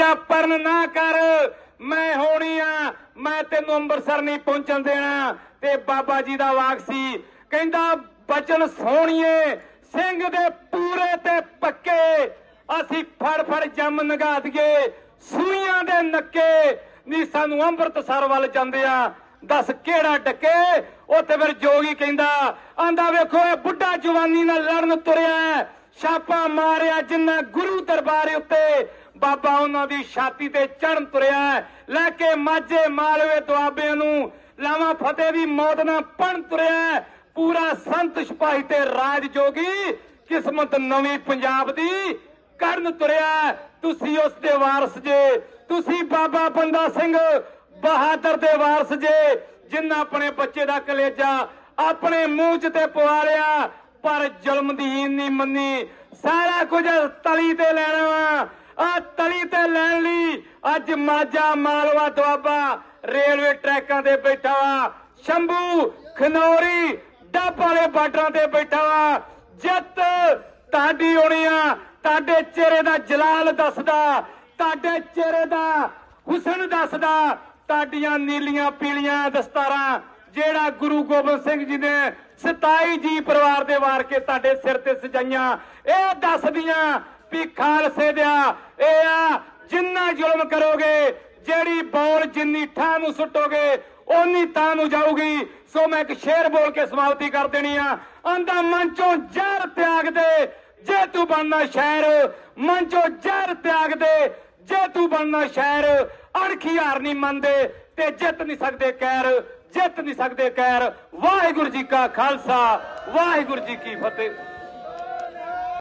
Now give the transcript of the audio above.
ਬੱਚਿਆ ਨਾ ਕਰ। ਮੈਂ ਹੋਣੀ ਆ, ਮੈਂ ਤੈਨੂੰ ਅੰਮ੍ਰਿਤਸਰ ਨਹੀਂ ਪਹੁੰਚਣ ਦੇਣਾ। ਤੇ ਬਾਬਾ ਜੀ ਦਾ ਵਾਕ ਸੀ, ਕਹਿੰਦਾ, ਬਚਨ ਸੋਹਣੀਏ, ਸਿੰਘ ਦੇ ਪੂਰੇ ਤੇ ਪੱਕੇ। ਅਸੀਂ ਫੜ ਫੜ ਜੰਮ ਨਗਾ ਦਈਏ, ਸੂਈਆਂ ਦੇ ਨੱਕੇ। ਨੀ ਸਾਨੂੰ ਅੰਮ੍ਰਿਤਸਰ ਵੱਲ ਜਾਂਦੇ ਆ। ਦੱਸ ਕਿਹੜਾ ਡੱਕੇ? ਉੱਥੇ ਫਿਰ ਜੋਗੀ ਕਹਿੰਦਾ, ਆਂਦਾ ਵੇਖੋ, ਇਹ ਬੁੱਢਾ ਜਵਾਨੀ ਨਾਲ ਲੜਨ ਤੁਰਿਆ ਛਾਪਾ ਮਾਰਿਆ ਜਿੰਨਾ ਗੁਰੂ ਦਰਬਾਰ ਉੱਤੇ। ਬਾਬਾ ਉਹਨਾਂ ਦੀ ਛਾਤੀ ਤੇ ਚੜਨ ਤੁਰਿਆ ਲੈ ਕੇ ਮਾਝੇ ਮਾਲਵੇ ਦੁਆਬਿਆਂ ਨੂੰ ਲਾਵਾਂ ਫਤਿਹ ਦੀ ਮੌਤ ਨਾਲ ਪਣ ਤੁਰਿਆ ਪੂਰਾ ਸੰਤ ਸਿਪਾਹੀ ਤੇ ਰਾਜ ਜੋਗੀ ਕਿਸਮਤ ਨਵੀਂ ਪੰਜਾਬ ਦੀ ਕਰਨ ਤੁਰਿਆ ਤੁਸੀਂ ਉਸ ਦੇ ਵਾਰਸ ਜੇ, ਤੁਸੀਂ ਬਾਬਾ ਬੰਦਾ ਸਿੰਘ ਬਹਾਦਰ ਦੇ ਵਾਰਸ ਜੇ, ਜਿਨ੍ਹਾਂ ਆਪਣੇ ਬੱਚੇ ਦਾ ਕਲੇਜਾ ਆਪਣੇ ਮੂੰਹ 'ਚ ਤੇ ਪਵਾ ਲਿਆ, ਪਰ ਜ਼ੁਲਮ ਦੀ ਹੀਨ ਨਹੀਂ ਮੰਨੀ। ਸਾਰਾ ਕੁਝ ਤਲੀ ਤੇ ਲੈਣਾ ਵਾ ਆ ਤਲੀ ਤੇ ਲੈਣ ਲਈ ਅੱਜ ਮਾਝਾ ਮਾਲਵਾ ਦੁਆਬਾ ਰੇਲਵੇ ਟਰੈਕਾਂ ਤੇ ਬੈਠਾ ਵਾ। ਸ਼ੰਭੂ, ਖਨੌਰੀ, ਡੱਬ ਵਾਲੇ ਬਾਰਡਰਾਂ ਤੇ ਬੈਠਾ ਵਾ। ਜਿੱਤ ਤੁਹਾਡੀ ਹੋਣੀ ਆ। ਤੁਹਾਡੇ ਚਿਹਰੇ ਦਾ ਜਲਾਲ ਦੱਸਦਾ, ਤੁਹਾਡੇ ਚਿਹਰੇ ਦਾ ਹੁਸਨ ਦੱਸਦਾ, ਤੁਹਾਡੀਆਂ ਨੀਲੀਆਂ ਪੀਲੀਆਂ ਦਸਤਾਰਾਂ ਜਿਹੜਾ ਗੁਰੂ ਗੋਬਿੰਦ ਸਿੰਘ ਜੀ ਨੇ 27 ਜੀ ਪਰਿਵਾਰ ਦੇ ਵਾਰ ਕੇ ਤੁਹਾਡੇ ਸਿਰ ਤੇ ਸਜਾਈਆਂ। ਇਹ ਦੱਸਦੀਆਂ ਵੀ ਖਾਲਸੇ ਦਿਆ। ਇਹ ਆ ਜਿੰਨਾ ਜ਼ੁਲਮ ਕਰੋਗੇ, ਜਿਹੜੀ ਬੋਲ ਜਿੰਨੀ ਠਾਹ ਨੂੰ ਸੁੱਟੋਗੇ, ਓਨੀ ਤਾਂ ਨੂੰ ਜਾਊਗੀ। ਸੋ ਮੈਂ ਇੱਕ ਸ਼ੇਰ ਬੋਲ ਕੇ ਸਮਾਪਤੀ ਕਰ ਦੇਣੀ ਆ। ਆਂਦਾ, ਮੰਚੋਂ ਜ਼ਹਿਰ ਤਿਆਗ ਦੇ, ਜੇ ਤੂੰ ਬਣਨਾ ਸ਼ਹਿਰ ਮੰਚੋਂ ਜ਼ਹਿਰ ਤਿਆਗ ਦੇ, ਜੇ ਤੂੰ ਬਣਨਾ ਸ਼ਹਿਰ ਅਣਖੀ ਹਾਰ ਨਹੀਂ ਮੰਨਦੇ ਤੇ ਜਿੱਤ ਨਹੀਂ ਸਕਦੇ ਕੈਰ, ਜਿੱਤ ਨਹੀਂ ਸਕਦੇ ਕੈਰ। ਵਾਹਿਗੁਰੂ ਜੀ ਕਾ ਖਾਲਸਾ, ਵਾਹਿਗੁਰੂ ਜੀ ਕੀ ਫਤਿਹ।